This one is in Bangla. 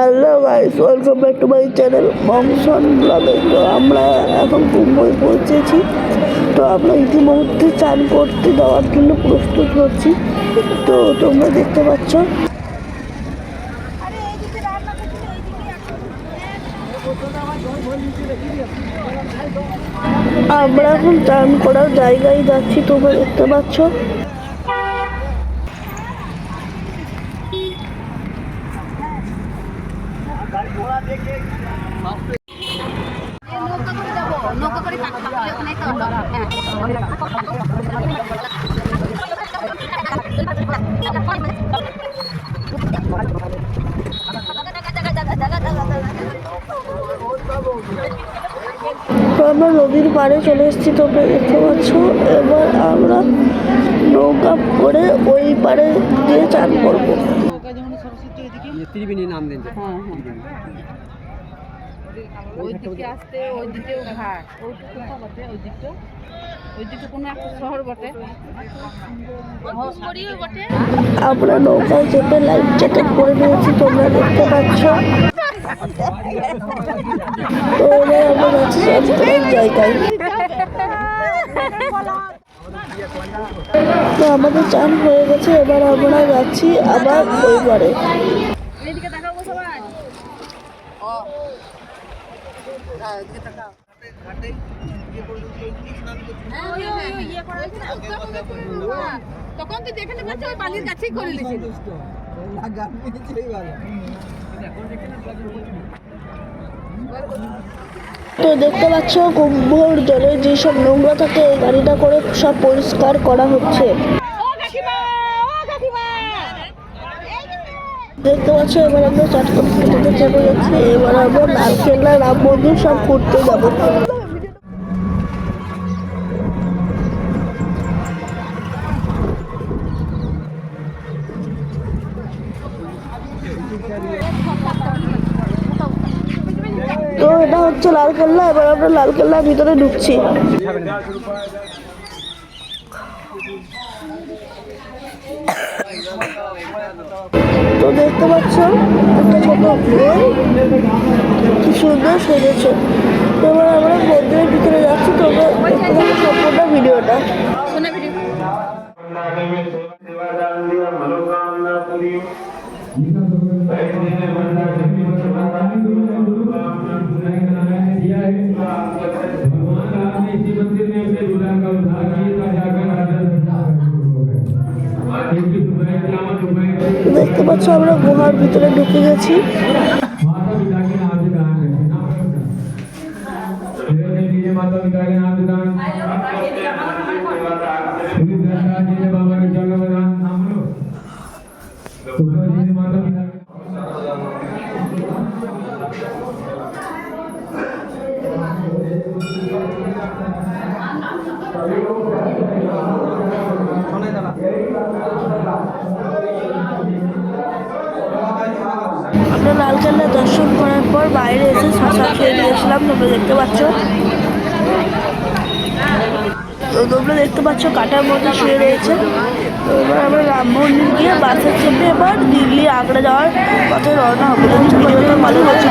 Hello guys welcome back to my channel Mongson ব্লগে তো আমরা এখন মুম্বই পৌঁছেছি। তো আমরা ইতিমধ্যে চান করতে যাওয়ার জন্য প্রস্তুত হচ্ছি। তো তোমরা দেখতে পাচ্ছ। আমরা এখন চান করার জায়গায় যাচ্ছি, তোমরা দেখতে পাচ্ছ। আমরা নদীর পাড়ে চলে এসেছি তোমরা দেখতে পাচ্ছ। এবার আমরা নৌকা করে ওই পাড়ে গিয়ে চান করব। সরস্বতী আমরা নৌকায় চেপে লাইফ জ্যাকেট পরে নিয়েছি তোমরা দেখতে পাচ্ছ। জায়গায় তো আমাদের চান হয়ে গেছে, এবার আমরা যাচ্ছি আবার পুরো। তখন তুই দেখে নিবি ওই বালির কাছেই করে নিয়েছিল তো দেখতে পাচ্ছ কুম্ভর জলে যেসব নোংরা থাকে এই গাড়িটা করে সব পরিষ্কার করা হচ্ছে। দেখতে পাচ্ছ এবার আমরা চাট করতে করতে চলে যাচ্ছি। এবার আমরা নারকেল রাম মন্দির সব করতে যাব। তো এটা হচ্ছে লাল লালকেল্লা এবার আমরা লালকেল্লার ভিতরে ঢুকছি। তো দেখতে পাচ্ছ, একটা ছোট মেয়ে কি সুন্দর সেজেছে। তো এবার আমরা মন্দিরের ভিতরে যাচ্ছি তোমরা সম্পূর্ণ ভিডিওটা। পাচ্ছ আমরা গুহার ভিতরে ঢুকে গেছি। আমরা লালকেল্লা দর্শন করার পর বাইরে এসে শশা খেয়ে নিয়েছিলাম তোমরা দেখতে পাচ্ছ। তো তোমরা দেখতে পাচ্ছ কাটার মধ্যে শুয়ে রয়েছে। তো এবার আমরা রাম মন্দির গিয়ে বাসে চেপে এবার দিল্লি আগ্রা যাওয়ার পথে রওনা হবে। ভালো হচ্ছে